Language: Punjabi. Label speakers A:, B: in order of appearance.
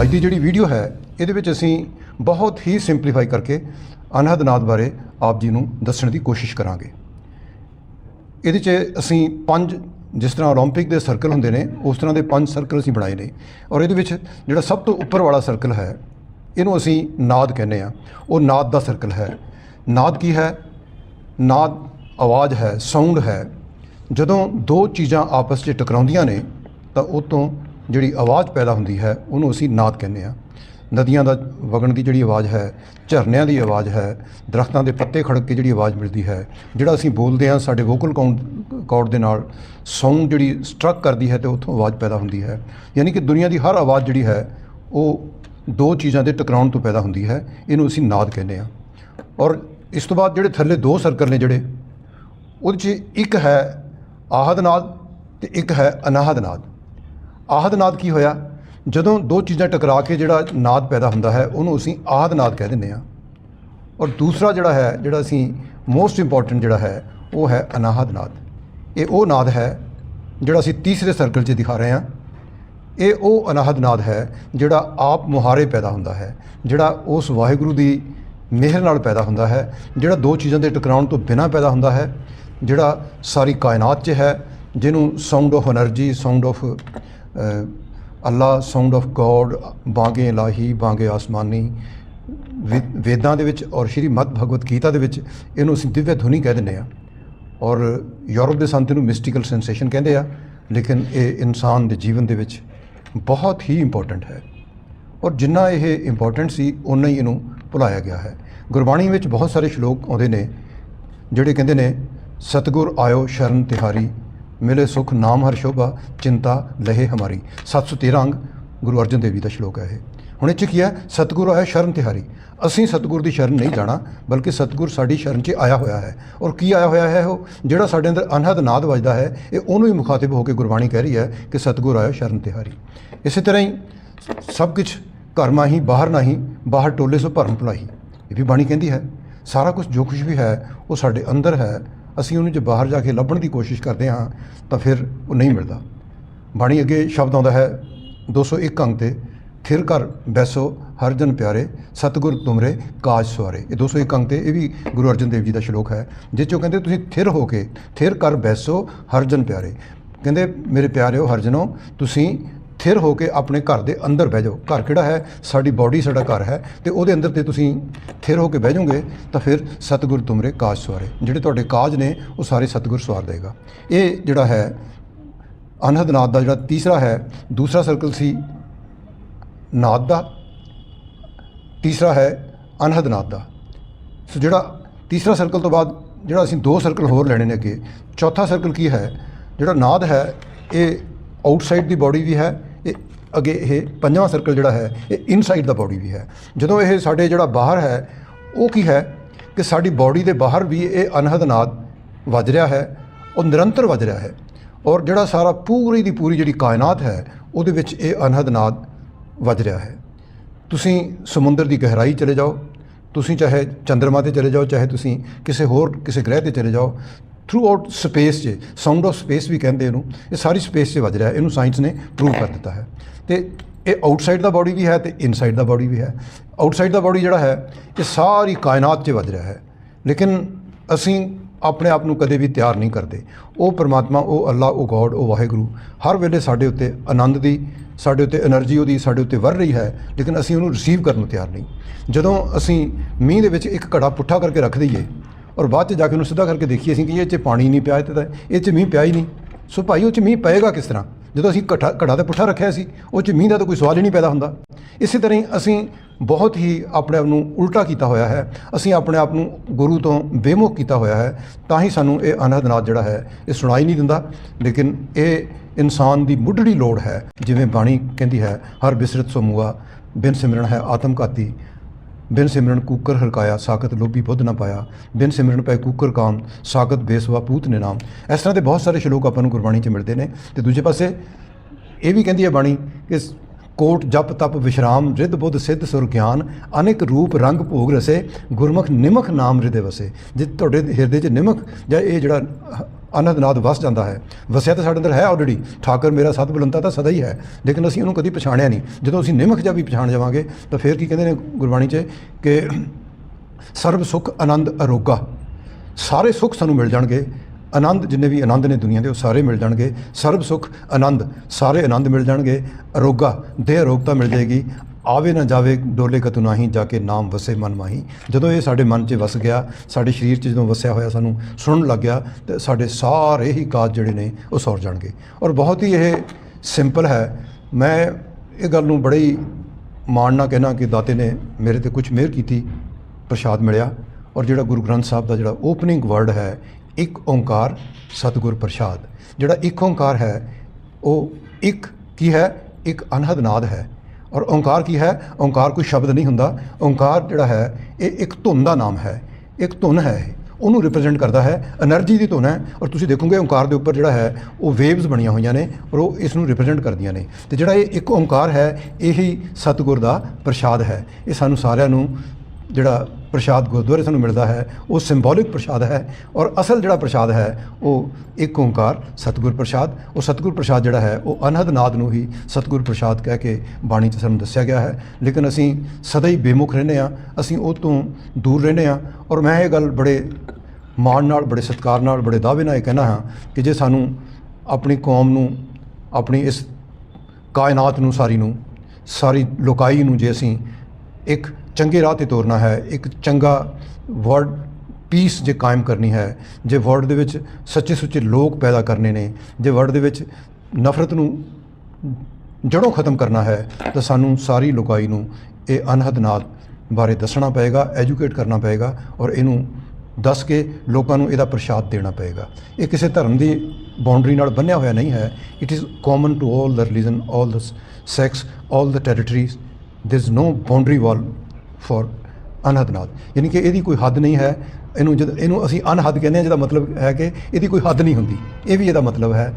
A: ਅੱਜ ਦੀ ਜਿਹੜੀ ਵੀਡੀਓ ਹੈ ਇਹਦੇ ਵਿੱਚ ਅਸੀਂ ਬਹੁਤ ਹੀ ਸਿੰਪਲੀਫਾਈ ਕਰਕੇ ਅਨਹਦ ਨਾਦ ਬਾਰੇ ਆਪ ਜੀ ਨੂੰ ਦੱਸਣ ਦੀ ਕੋਸ਼ਿਸ਼ ਕਰਾਂਗੇ ਇਹਦੇ 'ਚ ਅਸੀਂ ਪੰਜ ਜਿਸ ਤਰ੍ਹਾਂ 올림픽 ਦੇ ਸਰਕਲ ਹੁੰਦੇ ਨੇ ਉਸ ਤਰ੍ਹਾਂ ਦੇ ਪੰਜ ਸਰਕਲ ਅਸੀਂ ਬਣਾਏ ਨੇ ਔਰ ਇਹਦੇ ਵਿੱਚ ਜਿਹੜਾ ਸਭ ਤੋਂ ਉੱਪਰ ਵਾਲਾ ਸਰਕਲ ਹੈ ਇਹਨੂੰ ਅਸੀਂ ਨਾਦ ਕਹਿੰਦੇ ਆ ਉਹ ਨਾਦ ਦਾ ਸਰਕਲ ਹੈ ਨਾਦ ਕੀ ਹੈ ਨਾਦ ਆਵਾਜ਼ ਹੈ ਸਾਊਂਡ ਹੈ ਜਦੋਂ ਦੋ ਚੀਜ਼ਾਂ ਆਪਸ 'ਚ ਟਕਰਾਉਂਦੀਆਂ ਨੇ ਤਾਂ ਉਹ ਤੋਂ ਜਿਹੜੀ ਆਵਾਜ਼ ਪੈਦਾ ਹੁੰਦੀ ਹੈ, ਉਹਨੂੰ ਅਸੀਂ ਨਾਦ ਕਹਿੰਦੇ ਆ ਨਦੀਆਂ ਦਾ, ਵਗਣ ਦੀ ਜਿਹੜੀ ਆਵਾਜ਼ ਹੈ, ਝਰਨਿਆਂ ਦੀ ਆਵਾਜ਼ ਹੈ, ਦਰਖਤਾਂ ਦੇ ਪੱਤੇ ਖੜਕ ਕੇ ਜਿਹੜੀ ਆਵਾਜ਼ ਮਿਲਦੀ ਹੈ, ਜਿਹੜਾ ਅਸੀਂ ਬੋਲਦੇ ਹਾਂ, ਸਾਡੇ ਵੋਕਲ ਕਾਰਡ ਦੇ ਨਾਲ ਸਾਊਂਡ ਜਿਹੜੀ ਸਟਰਕ ਕਰਦੀ ਹੈ ਤੇ ਉੱਥੋਂ ਆਵਾਜ਼ ਪੈਦਾ ਹੁੰਦੀ ਹੈ। ਯਾਨੀ ਕਿ ਦੁਨੀਆ ਦੀ ਹਰ ਆਵਾਜ਼ ਜਿਹੜੀ ਹੈ, ਉਹ ਦੋ ਚੀਜ਼ਾਂ ਦੇ ਟਕਰਾਉਣ ਤੋਂ ਪੈਦਾ ਹੁੰਦੀ ਹੈ, ਇਹਨੂੰ ਅਸੀਂ ਨਾਦ ਕਹਿੰਦੇ ਹਾਂ। ਔਰ ਇਸ ਤੋਂ ਬਾਅਦ ਜਿਹੜੇ ਥੱਲੇ ਦੋ ਸਰਕਲ ਨੇ ਜਿਹੜੇ, ਉਹਦੇ 'ਚ ਇੱਕ ਹੈ ਆਹਦ ਨਾਦ ਤੇ ਇੱਕ ਹੈ ਅਨਾਹਦ ਨਾਦ। ਆਹਦ ਨਾਦ ਕੀ ਹੋਇਆ? ਜਦੋਂ ਦੋ ਚੀਜ਼ਾਂ ਟਕਰਾ ਕੇ ਜਿਹੜਾ ਨਾਦ ਪੈਦਾ ਹੁੰਦਾ ਹੈ, ਉਹਨੂੰ ਅਸੀਂ ਆਹਦ ਨਾਦ ਕਹਿ ਦਿੰਦੇ ਹਾਂ। ਔਰ ਦੂਸਰਾ ਜਿਹੜਾ ਹੈ, ਜਿਹੜਾ ਅਸੀਂ ਮੋਸਟ ਇੰਪੋਰਟੈਂਟ ਜਿਹੜਾ ਹੈ, ਉਹ ਹੈ ਅਨਾਹਦ ਨਾਦ ਇਹ ਉਹ ਨਾਦ ਹੈ ਜਿਹੜਾ ਅਸੀਂ ਤੀਸਰੇ ਸਰਕਲ 'ਚ ਦਿਖਾ ਰਹੇ ਹਾਂ। ਇਹ ਉਹ ਅਨਾਹਦ ਨਾਦ ਹੈ ਜਿਹੜਾ ਆਪ ਮੁਹਾਰੇ ਪੈਦਾ ਹੁੰਦਾ ਹੈ, ਜਿਹੜਾ ਉਸ ਵਾਹਿਗੁਰੂ ਦੀ ਮਿਹਰ ਨਾਲ ਪੈਦਾ ਹੁੰਦਾ ਹੈ, ਜਿਹੜਾ ਦੋ ਚੀਜ਼ਾਂ ਦੇ ਟਕਰਾਉਣ ਤੋਂ ਬਿਨਾਂ ਪੈਦਾ ਹੁੰਦਾ ਹੈ, ਜਿਹੜਾ ਸਾਰੀ ਕਾਇਨਾਤ 'ਚ ਹੈ, ਜਿਹਨੂੰ sound of energy sound of Allah sound of God ਬਾਂਗੇ ਇਲਾਹੀ, ਬਾਂਗੇ ਆਸਮਾਨੀ, ਵੇ- ਵੇਦਾਂ ਦੇ ਵਿੱਚ ਔਰ ਸ਼੍ਰੀ ਮਦ ਭਗਵਤ ਗੀਤਾ ਦੇ ਵਿੱਚ ਇਹਨੂੰ ਅਸੀਂ ਦਿਵਯ ਧੁਨੀ ਕਹਿ ਦਿੰਦੇ ਆ ਔਰ ਯੂਰਪ ਦੇ ਸੰਤ ਨੂੰ ਮਿਸਟੀਕਲ ਸੈਂਸੇਸ਼ਨ ਕਹਿੰਦੇ ਆ, ਲੇਕਿਨ ਇਹ ਇਨਸਾਨ ਦੇ ਜੀਵਨ ਦੇ ਵਿੱਚ ਬਹੁਤ ਹੀ ਇੰਪੋਰਟੈਂਟ ਹੈ। ਔਰ ਜਿੰਨਾ ਇਹ ਇੰਪੋਰਟੈਂਟ ਸੀ ਉਨਾ ਹੀ ਇਹਨੂੰ ਭੁਲਾਇਆ ਗਿਆ ਹੈ। ਗੁਰਬਾਣੀ ਵਿੱਚ ਬਹੁਤ ਸਾਰੇ ਸ਼ਲੋਕ ਆਉਂਦੇ ਨੇ, ਜਿਹੜੇ ਕਹਿੰਦੇ ਨੇ, ਸਤਿਗੁਰ ਆਇਓ ਸ਼ਰਨ ਤਿਹਾਰੀ ਮਿਲੇ ਸੁਖ ਨਾਮ ਹਰ ਸ਼ੋਭਾ, ਚਿੰਤਾ ਲਹੇ ਹਮਾਰੀ। 713 ਅੰਗ ਗੁਰੂ ਅਰਜਨ ਦੇਵ ਜੀ ਦਾ ਸ਼ਲੋਕ ਹੈ ਇਹ। ਹੁਣ ਇਹ 'ਚ ਕੀ ਹੈ? ਸਤਿਗੁਰ ਆਇਆ ਸ਼ਰਨ ਤਿਹਾਰੀ। ਅਸੀਂ ਸਤਿਗੁਰ ਦੀ ਸ਼ਰਨ ਨਹੀਂ ਜਾਣਾ, ਬਲਕਿ ਸਤਿਗੁਰ ਸਾਡੀ ਸ਼ਰਨ 'ਚ ਆਇਆ ਹੋਇਆ ਹੈ। ਔਰ ਕੀ ਆਇਆ ਹੋਇਆ ਹੈ ਉਹ? ਜਿਹੜਾ ਸਾਡੇ ਅੰਦਰ ਅਨਹਦ ਨਾਦ ਵੱਜਦਾ ਹੈ, ਇਹ ਉਹਨੂੰ ਹੀ ਮੁਖਾਤਿਬ ਹੋ ਕੇ ਗੁਰਬਾਣੀ ਕਹਿ ਰਹੀ ਹੈ ਕਿ ਸਤਿਗੁਰ ਆਇਆ ਸ਼ਰਨ ਤਿਹਾਰੀ। ਇਸੇ ਤਰ੍ਹਾਂ ਹੀ ਸਭ ਕੁਝ ਘਰ ਮਾਹੀ, ਬਾਹਰ ਨਹੀਂ, ਬਾਹਰ ਟੋਲੇ ਸੋ ਭਰਮ ਭੁਲਾਈ ਇਹ ਵੀ ਬਾਣੀ ਕਹਿੰਦੀ ਹੈ, ਸਾਰਾ ਕੁਝ ਜੋ ਕੁਝ ਵੀ ਹੈ, ਉਹ ਸਾਡੇ ਅੰਦਰ ਹੈ ਅਸੀਂ ਉਹਨੂੰ ਜੇ ਬਾਹਰ ਜਾ ਕੇ ਲੱਭਣ ਦੀ ਕੋਸ਼ਿਸ਼ ਕਰਦੇ ਹਾਂ, ਤਾਂ ਫਿਰ ਉਹ ਨਹੀਂ ਮਿਲਦਾ। ਬਾਣੀ ਅੱਗੇ ਸ਼ਬਦ ਆਉਂਦਾ ਹੈ 201 ਅੰਗ ਤੇ, ਥਿਰ ਕਰ ਬੈਸੋ ਹਰ ਜਨ ਪਿਆਰੇ, ਸਤਿਗੁਰ ਤੁਮਰੇ ਕਾਜ ਸਵਾਰੇ ਇਹ 201 ਅੰਗ ਤੇ ਇਹ ਵੀ ਗੁਰੂ ਅਰਜਨ ਦੇਵ ਜੀ ਦਾ ਸ਼ਲੋਕ ਹੈ, ਜਿਸ ਚੋਂ ਕਹਿੰਦੇ ਤੁਸੀਂ ਥਿਰ ਹੋ ਕੇ, ਥਿਰ ਕਰ ਬੈਸੋ ਹਰ ਜਨ ਪਿਆਰੇ। ਕਹਿੰਦੇ, ਮੇਰੇ ਪਿਆਰਿਓ ਹਰਜਨੋ, ਤੁਸੀਂ ਥਿਰ ਹੋ ਕੇ ਆਪਣੇ ਘਰ ਦੇ ਅੰਦਰ ਬਹਿ ਜਾਓ। ਘਰ ਕਿਹੜਾ ਹੈ? ਸਾਡੀ ਬਾਡੀ ਸਾਡਾ ਘਰ ਹੈ ਤੇ ਉਹਦੇ ਅੰਦਰ ਤੇ ਤੁਸੀਂ ਥਿਰ ਹੋ ਕੇ ਬਹਿ ਜਾਓਗੇ ਤਾਂ ਫਿਰ ਸਤਿਗੁਰ ਤੁਮਰੇ ਕਾਜ ਸਵਾਰੇ। ਜਿਹੜੇ ਤੁਹਾਡੇ ਕਾਜ ਨੇ ਉਹ ਸਾਰੇ ਸਤਿਗੁਰ ਸਵਾਰ ਦੇਗਾ। ਇਹ ਜਿਹੜਾ ਹੈ, ਅਨਹਦ ਨਾਦ ਦਾ ਜਿਹੜਾ ਤੀਸਰਾ ਹੈ, ਦੂਸਰਾ ਸਰਕਲ ਸੀ ਨਾਦ ਦਾ। ਤੀਸਰਾ ਹੈ ਅਨਹਦ ਨਾਦ ਦਾ। ਸੋ ਜਿਹੜਾ ਤੀਸਰਾ ਸਰਕਲ ਤੋਂ ਬਾਅਦ ਜਿਹੜਾ ਅਸੀਂ ਦੋ ਸਰਕਲ ਹੋਰ ਲੈਣੇ ਨੇ ਅੱਗੇ, ਚੌਥਾ ਸਰਕਲ ਕੀ ਹੈ? ਜਿਹੜਾ ਨਾਦ ਹੈ, ਇਹ ਆਊਟਸਾਈਡ ਦੀ ਬਾਡੀ ਵੀ ਹੈ ਅੱਗੇ ਇਹ ਪੰਜਵਾਂ ਸਰਕਲ ਜਿਹੜਾ ਹੈ, ਇਹ ਇਨਸਾਈਡ ਦਾ ਬਾਡੀ ਵੀ ਹੈ। ਜਦੋਂ ਇਹ ਸਾਡੇ ਜਿਹੜਾ ਬਾਹਰ ਹੈ, ਉਹ ਕੀ ਹੈ ਕਿ ਸਾਡੀ ਬਾਡੀ ਦੇ ਬਾਹਰ ਵੀ ਇਹ ਅਨਹਦ ਨਾਦ ਵੱਜ ਰਿਹਾ ਹੈ, ਉਹ ਨਿਰੰਤਰ ਵੱਜ ਰਿਹਾ ਹੈ। ਔਰ ਜਿਹੜਾ ਸਾਰਾ ਪੂਰੀ ਦੀ ਪੂਰੀ ਜਿਹੜੀ ਕਾਇਨਾਤ ਹੈ, ਉਹਦੇ ਵਿੱਚ ਇਹ ਅਨਹਦ ਨਾਦ ਵੱਜ ਰਿਹਾ ਹੈ। ਤੁਸੀਂ ਸਮੁੰਦਰ ਦੀ ਗਹਿਰਾਈ ਚਲੇ ਜਾਓ, ਤੁਸੀਂ ਚਾਹੇ ਚੰ드ਰਮਾ ਤੇ ਚਲੇ ਜਾਓ, ਚਾਹੇ ਤੁਸੀਂ ਕਿਸੇ ਹੋਰ, ਕਿਸੇ ਗ੍ਰਹਿ ਤੇ ਚਲੇ ਜਾਓ ਥਰੂ ਆਊਟ ਸਪੇਸ 'ਚ ਸਾਊਂਡ ਆਫ ਸਪੇਸ ਵੀ ਕਹਿੰਦੇ ਇਹਨੂੰ, ਇਹ ਸਾਰੀ ਸਪੇਸ 'ਚ ਵੱਜ ਰਿਹਾ ਇਹਨੂੰ ਸਾਇੰਸ ਨੇ ਪ੍ਰੂਵ ਕਰ ਦਿੱਤਾ ਹੈ। ਤੇ ਇਹ ਆਊਟਸਾਈਡ ਦਾ ਬਾਡੀ ਵੀ ਹੈ ਤੇ ਇਨਸਾਈਡ ਦਾ ਬਾਡੀ ਵੀ ਹੈ। ਆਊਟਸਾਈਡ ਦਾ ਬਾਡੀ ਜਿਹੜਾ ਹੈ, ਇਹ ਸਾਰੀ ਕਾਇਨਾਤ 'ਚ ਵੱਧ ਰਿਹਾ ਹੈ। ਲੇਕਿਨ ਅਸੀਂ ਆਪਣੇ ਆਪ ਨੂੰ ਕਦੇ ਵੀ ਤਿਆਰ ਨਹੀਂ ਕਰਦੇ। ਉਹ ਪ੍ਰਮਾਤਮਾ, ਉਹ ਅੱਲਾ, ਉਹ ਗੋਡ, ਉਹ ਵਾਹਿਗੁਰੂ, ਹਰ ਵੇਲੇ ਸਾਡੇ ਉੱਤੇ ਆਨੰਦ ਦੀ, ਸਾਡੇ ਉੱਤੇ એનર્ਜੀ ਉਹਦੀ ਸਾਡੇ ਉੱਤੇ ਵਰ ਰਹੀ ਹੈ, ਲੇਕਿਨ ਅਸੀਂ ਉਹਨੂੰ ਰਿਸੀਵ ਕਰਨ ਨੂੰ ਤਿਆਰ ਨਹੀਂ। ਜਦੋਂ ਅਸੀਂ ਮੀਂਹ ਦੇ ਵਿੱਚ ਇੱਕ ਘੜਾ ਪੁੱਠਾ ਕਰਕੇ ਰੱਖ ਦਈਏ ਔਰ ਬਾਅਦ 'ਚ ਜਾ ਕੇ ਉਹਨੂੰ ਸਿੱਧਾ ਕਰਕੇ ਦੇਖੀਏ ਅਸੀਂ ਕਿ ਇਹ 'ਚ ਪਾਣੀ ਨਹੀਂ ਪਿਆ ਤੇ ਇਹ 'ਚ ਮੀਂਹ ਪਿਆ ਹੀ ਨਹੀਂ। ਸੋ ਭਾਈ, ਉਹ 'ਚ ਮੀਂਹ ਪਏਗਾ ਕਿਸ ਤਰ੍ਹਾਂ? ਜਦੋਂ ਅਸੀਂ ਘੜਾ ਘੜਾ ਤੇ ਪੁੱਠਾ ਰੱਖਿਆ ਸੀ, ਉਹ 'ਚ ਮੀਂਹ ਦਾ ਤਾਂ ਕੋਈ ਸਵਾਲ ਹੀ ਨਹੀਂ ਪੈਦਾ ਹੁੰਦਾ। ਇਸੇ ਤਰ੍ਹਾਂ ਹੀ ਅਸੀਂ ਬਹੁਤ ਹੀ ਆਪਣੇ ਆਪ ਨੂੰ ਉਲਟਾ ਕੀਤਾ ਹੋਇਆ ਹੈ। ਅਸੀਂ ਆਪਣੇ ਆਪ ਨੂੰ ਗੁਰੂ ਤੋਂ ਬੇਮੁਖ ਕੀਤਾ ਹੋਇਆ ਹੈ। ਤਾਂ ਹੀ ਸਾਨੂੰ ਇਹ ਅਨਹਦਨਾਦ ਜਿਹੜਾ ਹੈ, ਇਹ ਸੁਣਾਈ ਨਹੀਂ ਦਿੰਦਾ। ਲੇਕਿਨ ਇਹ ਇਨਸਾਨ ਦੀ ਮੁੱਢੜੀ ਲੋੜ ਹੈ। ਜਿਵੇਂ ਬਾਣੀ ਕਹਿੰਦੀ ਹੈ, ਹਰ ਬਿਸਰਤ ਸੋ ਬਿਨ ਸਿਮਰਨ ਹੈ ਆਤਮਘਾਤੀ। ਬਿਨ ਸਿਮਰਨ ਕੂਕਰ ਹਰਕਾਇਆ ਸਾਖਤ ਲੋਭੀ ਬੁੱਧ ਨਾ ਪਾਇਆ। ਬਿਨ ਸਿਮਰਨ ਪੈ ਕੂਕਰ ਕਾਮ, ਸਾਖਤ ਬੇਸਵਾ ਪੂਤ ਨੇ ਨਾਮ। ਇਸ ਤਰ੍ਹਾਂ ਦੇ ਬਹੁਤ ਸਾਰੇ ਸ਼ਲੋਕ ਆਪਾਂ ਨੂੰ ਗੁਰਬਾਣੀ 'ਚ ਮਿਲਦੇ ਨੇ। ਤੇ ਦੂਜੇ ਪਾਸੇ ਇਹ ਵੀ ਕਹਿੰਦੀ ਹੈ ਬਾਣੀ ਕਿ ਕੋਟ ਜਪ ਤਪ ਵਿਸ਼ਰਾਮ, ਰਿੱਧ ਬੁੱਧ ਸਿੱਧ ਸੁਰ ਗਿਆਨ, ਅਨੇਕ ਰੂਪ ਰੰਗ ਭੋਗ ਰਸੇ, ਗੁਰਮੁਖ ਨਿਮਖ ਨਾਮ ਹਿਰਦੇ ਵਸੇ। ਜੇ ਤੁਹਾਡੇ ਹਿਰਦੇ 'ਚ ਨਿਮਖ ਜਾਂ ਇਹ ਜਿਹੜਾ ਅਨਹਦ ਨਾਦ ਵਸ ਜਾਂਦਾ ਹੈ। ਵਸਿਆ ਤਾਂ ਸਾਡੇ ਅੰਦਰ ਹੈ ਆਲਰੇਡੀ ਠਾਕਰ ਮੇਰਾ ਸਤ ਬੁਲੰਦਾ ਤਾਂ ਸਦਾ ਹੀ ਹੈ। ਲੇਕਿਨ ਅਸੀਂ ਉਹਨੂੰ ਕਦੀ ਪਛਾਣਿਆ ਨਹੀਂ। ਜਦੋਂ ਅਸੀਂ ਨਿਮਖ ਜਾ ਵੀ ਪਛਾਣ ਜਾਵਾਂਗੇ, ਤਾਂ ਫਿਰ ਕੀ ਕਹਿੰਦੇ ਨੇ ਗੁਰਬਾਣੀ 'ਚ ਕਿ ਸਰਬ ਸੁਖ ਆਨੰਦ ਅਰੋਗਾ। ਸਾਰੇ ਸੁੱਖ ਸਾਨੂੰ ਮਿਲ ਜਾਣਗੇ। ਆਨੰਦ ਜਿੰਨੇ ਵੀ ਆਨੰਦ ਨੇ ਦੁਨੀਆ ਦੇ, ਉਹ ਸਾਰੇ ਮਿਲ ਜਾਣਗੇ। ਸਰਬ ਸੁਖ ਆਨੰਦ, ਸਾਰੇ ਆਨੰਦ ਮਿਲ ਜਾਣਗੇ। ਅਰੋਗਾ, ਦੇਹ ਅਰੋਗਤਾ ਮਿਲ ਜਾਏਗੀ। ਆਵੇ ਨਾ ਜਾਵੇ ਡੋਲੇ ਕਤੁ ਨਾਹੀ, ਜਾ ਕੇ ਨਾਮ ਵਸੇ ਮਨ ਮਾਹੀ। ਜਦੋਂ ਇਹ ਸਾਡੇ ਮਨ 'ਚ ਵਸ ਗਿਆ, ਸਾਡੇ ਸਰੀਰ 'ਚ ਜਦੋਂ ਵਸਿਆ ਹੋਇਆ ਸਾਨੂੰ ਸੁਣਨ ਲੱਗ ਗਿਆ, ਤੇ ਸਾਡੇ ਸਾਰੇ ਹੀ ਕਾਜ ਜਿਹੜੇ ਨੇ ਉਹ ਸੌਰ ਜਾਣਗੇ। ਔਰ ਬਹੁਤ ਹੀ ਇਹ ਸਿੰਪਲ ਹੈ। ਮੈਂ ਇਹ ਗੱਲ ਨੂੰ ਬੜੇ ਹੀ ਮਾਣ ਨਾਲ ਕਹਿਣਾ ਕਿ ਦਾਤੇ ਨੇ ਮੇਰੇ ਤੇ ਕੁਝ ਮਿਹਰ ਕੀਤੀ, ਪ੍ਰਸ਼ਾਦ ਮਿਲਿਆ। ਔਰ ਜਿਹੜਾ ਗੁਰੂ ਗ੍ਰੰਥ ਸਾਹਿਬ ਦਾ ਜਿਹੜਾ ਓਪਨਿੰਗ ਵਰਡ ਹੈ, ਇੱਕ ਓੰਕਾਰ, ਸਤਿਗੁਰ ਪ੍ਰਸ਼ਾਦ। ਜਿਹੜਾ ਇੱਕ ਓੰਕਾਰ ਹੈ, ਉਹ ਇੱਕ ਕੀ ਹੈ? ਇੱਕ ਅਨਹਦ ਨਾਦ ਹੈ। ਔਰ ਓੰਕਾਰ ਕੀ ਹੈ? ਓੰਕਾਰ ਕੋਈ ਸ਼ਬਦ ਨਹੀਂ ਹੁੰਦਾ। ਓੰਕਾਰ ਜਿਹੜਾ ਹੈ, ਇਹ ਇੱਕ ਧੁਨ ਦਾ ਨਾਮ ਹੈ। ਇੱਕ ਧੁਨ ਹੈ ਉਹਨੂੰ ਰਿਪਰੈਜ਼ੈਂਟ ਕਰਦਾ ਹੈ। એનર્ਜੀ ਦੀ ਧੁਨ ਹੈ। ਔਰ ਤੁਸੀਂ ਦੇਖੋਗੇ ਓੰਕਾਰ ਦੇ ਉੱਪਰ ਜਿਹੜਾ ਹੈ, ਉਹ ਵੇਵਸ ਬਣੀਆਂ ਹੋਈਆਂ ਨੇ ਔਰ ਉਹ ਇਸ ਨੂੰ ਰਿਪਰੈਜ਼ੈਂਟ ਕਰਦੀਆਂ ਨੇ। ਤੇ ਜਿਹੜਾ ਇਹ ਇੱਕ ਓੰਕਾਰ ਹੈ, ਇਹੀ ਸਤਗੁਰ ਦਾ ਪ੍ਰਸ਼ਾਦ ਹੈ। ਇਹ ਸਾਨੂੰ ਸਾਰਿਆਂ ਨੂੰ ਜਿਹੜਾ ਪ੍ਰਸ਼ਾਦ ਗੁਰਦੁਆਰੇ ਸਾਨੂੰ ਮਿਲਦਾ ਹੈ, ਉਹ ਸਿੰਬੋਲਿਕ ਪ੍ਰਸ਼ਾਦ ਹੈ ਔਰ ਅਸਲ ਜਿਹੜਾ ਪ੍ਰਸ਼ਾਦ ਹੈ, ਉਹ ਇੱਕ ਓੰਕਾਰ, ਸਤਿਗੁਰ ਪ੍ਰਸ਼ਾਦ। ਉਹ ਸਤਿਗੁਰ ਪ੍ਰਸ਼ਾਦ ਜਿਹੜਾ ਹੈ, ਉਹ ਅਨਹਦ ਨਾਦ ਨੂੰ ਹੀ ਸਤਿਗੁਰ ਪ੍ਰਸ਼ਾਦ ਕਹਿ ਕੇ ਬਾਣੀ 'ਚ ਸਾਨੂੰ ਦੱਸਿਆ ਗਿਆ ਹੈ। ਲੇਕਿਨ ਅਸੀਂ ਸਦਾ ਹੀ ਬੇਮੁਖ ਰਹਿੰਦੇ ਆ ਅਸੀਂ ਉਹ ਤੋਂ ਦੂਰ ਰਹਿੰਦੇ ਆ ਔਰ ਮੈਂ ਇਹ ਗੱਲ ਬੜੇ ਮਾਣ ਨਾਲ, ਬੜੇ ਸਤਿਕਾਰ ਨਾਲ, ਬੜੇ ਦਾਅਵੇ ਨਾਲ ਇਹ ਕਹਿਣਾ ਹਾਂ ਕਿ ਜੇ ਸਾਨੂੰ ਆਪਣੀ ਕੌਮ ਨੂੰ, ਆਪਣੀ ਇਸ ਕਾਇਨਾਤ ਨੂੰ, ਸਾਰੀ ਨੂੰ, ਸਾਰੀ ਲੋਕਾਈ ਨੂੰ ਜੇ ਅਸੀਂ ਇੱਕ ਚੰਗੇ ਰਾਹ ਤੇ ਤੋਰਨਾ ਹੈ, ਇੱਕ ਚੰਗਾ ਵਰਡ ਪੀਸ ਜੇ ਕਾਇਮ ਕਰਨੀ ਹੈ, ਜੇ ਵਰਡ ਦੇ ਵਿੱਚ ਸੱਚੇ ਸੁੱਚੇ ਲੋਕ ਪੈਦਾ ਕਰਨੇ ਨੇ, ਜੇ ਵਰਡ ਦੇ ਵਿੱਚ ਨਫ਼ਰਤ ਨੂੰ ਜੜੋਂ ਖਤਮ ਕਰਨਾ ਹੈ, ਤਾਂ ਸਾਨੂੰ ਸਾਰੀ ਲੋਕਾਈ ਨੂੰ ਇਹ ਅਨਹਦ ਨਾਦ ਬਾਰੇ ਦੱਸਣਾ ਪਏਗਾ ਐਜੂਕੇਟ ਕਰਨਾ ਪਏਗਾ ਔਰ ਇਹਨੂੰ ਦੱਸ ਕੇ ਲੋਕਾਂ ਨੂੰ ਇਹਦਾ ਪ੍ਰਸ਼ਾਦ ਦੇਣਾ ਪਏਗਾ। ਇਹ ਕਿਸੇ ਧਰਮ ਦੀ ਬਾਉਂਡਰੀ ਨਾਲ ਬੰਨਿਆ ਹੋਇਆ ਨਹੀਂ ਹੈ। It is common to all the religion all the sects all the territories there is no boundary wall for Anhad Naad ਯਾਨੀ ਕਿ ਇਹਦੀ ਕੋਈ ਹੱਦ ਨਹੀਂ ਹੈ, ਇਹਨੂੰ ਜਦ ਇਹਨੂੰ ਅਸੀਂ ਅਨਹਦ ਕਹਿੰਦੇ ਹਾਂ, ਜਿਹਦਾ ਮਤਲਬ ਹੈ ਕਿ ਇਹਦੀ ਕੋਈ ਹੱਦ ਨਹੀਂ ਹੁੰਦੀ। ਇਹ ਵੀ ਇਹਦਾ ਮਤਲਬ ਹੈ।